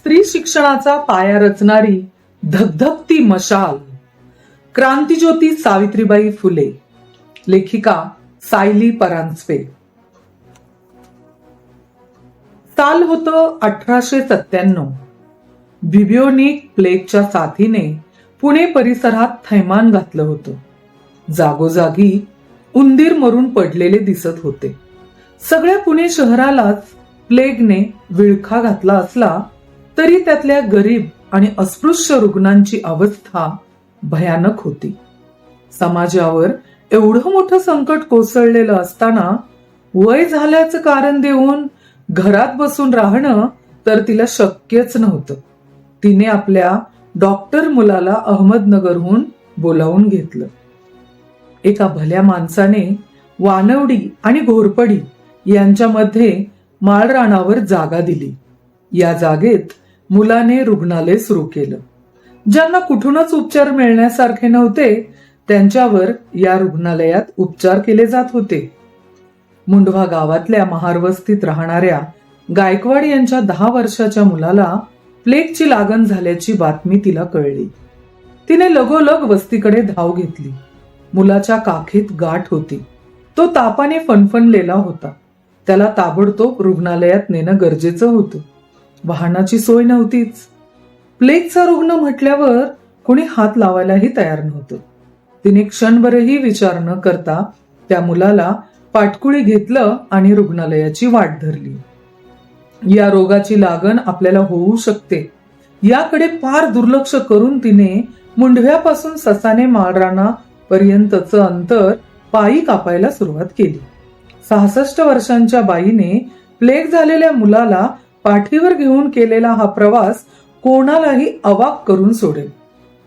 स्त्री शिक्षणाचा पाया रचणारी धगधगती मशाल. क्रांतीज्योती सावित्रीबाई फुले. लेखिका सायली परांजपे. साल होतं अठराशे सत्त्याण्णव. बिबिओनिक प्लेगच्या साथीने पुणे परिसरात थैमान घातलं होतं. जागोजागी उंदीर मरून पडलेले दिसत होते. सगळ्या पुणे शहरालाच प्लेगने विळखा घातला असला तरी त्यातल्या गरीब आणि अस्पृश्य रुग्णांची अवस्था भयानक होती. समाजावर एवढं मोठं संकट कोसळलेलं असताना वय झाल्याचं कारण देऊन घरात बसून राहणं तर तिला शक्यच नव्हतं. तिने आपल्या डॉक्टर मुलाला अहमदनगरहून बोलावून घेतलं. एका भल्या माणसाने वानवडी आणि घोरपडी यांच्यामध्ये माळरानावर जागा दिली. या जागेत मुलाने रुग्णालय सुरू केलं. ज्यांना कुठूनच उपचार मिळण्यासारखे नव्हते त्यांच्यावर या रुग्णालयात उपचार केले जात होते. मुंडवा गावातल्या महारवस्तीत राहणाऱ्या गायकवाड यांच्या दहा वर्षाच्या मुलाला प्लेगची लागण झाल्याची बातमी तिला कळली. तिने लगोलग वस्तीकडे धाव घेतली. मुलाच्या काखेत गाठ होती. तो तापाने फणफणलेला होता. त्याला ताबडतोब रुग्णालयात नेणं गरजेचं होतं. वाहनाची सोय नव्हतीच. प्लेगचा रुग्ण म्हटल्यावर कोणी हात लावायलाही तयार नव्हतं. तिने क्षणभरही विचार न करता त्या मुलाला पाटकुळी घेतलं आणि रुग्णालयाची वाट धरली. या रोगाची लागण आपल्याला होऊ शकते. याकडे फार दुर्लक्ष करून तिने मुंडव्यापासून ससाने माळराना पर्यंतचं अंतर पायी कापायला सुरुवात केली. सहासष्ट वर्षांच्या बाईने प्लेग झालेल्या मुलाला पाठीवर घेऊन केलेला हा प्रवास कोणालाही अवाक करून सोडेल.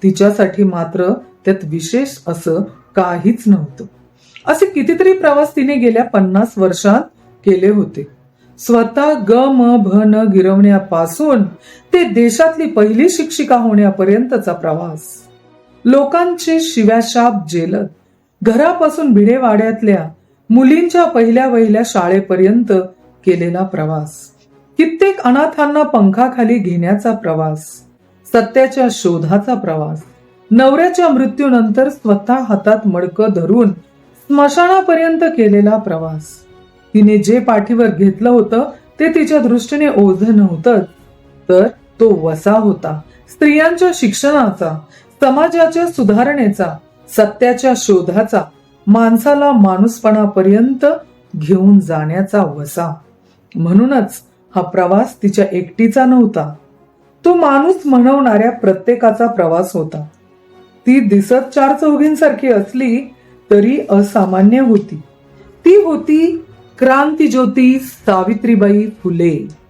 तिच्यासाठी मात्र त्यात विशेष असं काहीच नव्हतं. असे कितीतरी प्रवास तिने गेल्या पन्नास वर्षात केले होते. स्वतः ग म भ न गिरवण्यापासून ते देशातली पहिली शिक्षिका होण्यापर्यंतचा प्रवास. लोकांचे शिव्याशाप जेलत. घरापासून भिडेवाड्यातल्या मुलींच्या पहिल्या वहिल्या शाळेपर्यंत केलेला प्रवास. कित्येक अनाथांना पंखाखाली घेण्याचा प्रवास सत्याच्या शोधाचा प्रवास नवऱ्याच्या मृत्यूनंतर स्वतः हातात मडकं धरून स्मशानापर्यंत केलेला प्रवास. तिने जे पाठीवर घेतलं होतं ते तिच्या दृष्टीने ओझ नव्हतं तर तो वसा होता. स्त्रियांच्या शिक्षणाचा समाजाच्या सुधारणेचा सत्याच्या शोधाचा माणसाला माणूसपणापर्यंत घेऊन जाण्याचा वसा. म्हणूनच हा प्रवास तिच्या एकटीचा नव्हता. तो माणूस म्हणवणाऱ्या प्रत्येकाचा प्रवास होता. ती दिसत चार चौघींसारखी असली तरी असामान्य होती. ती होती क्रांतीज्योती सावित्रीबाई फुले.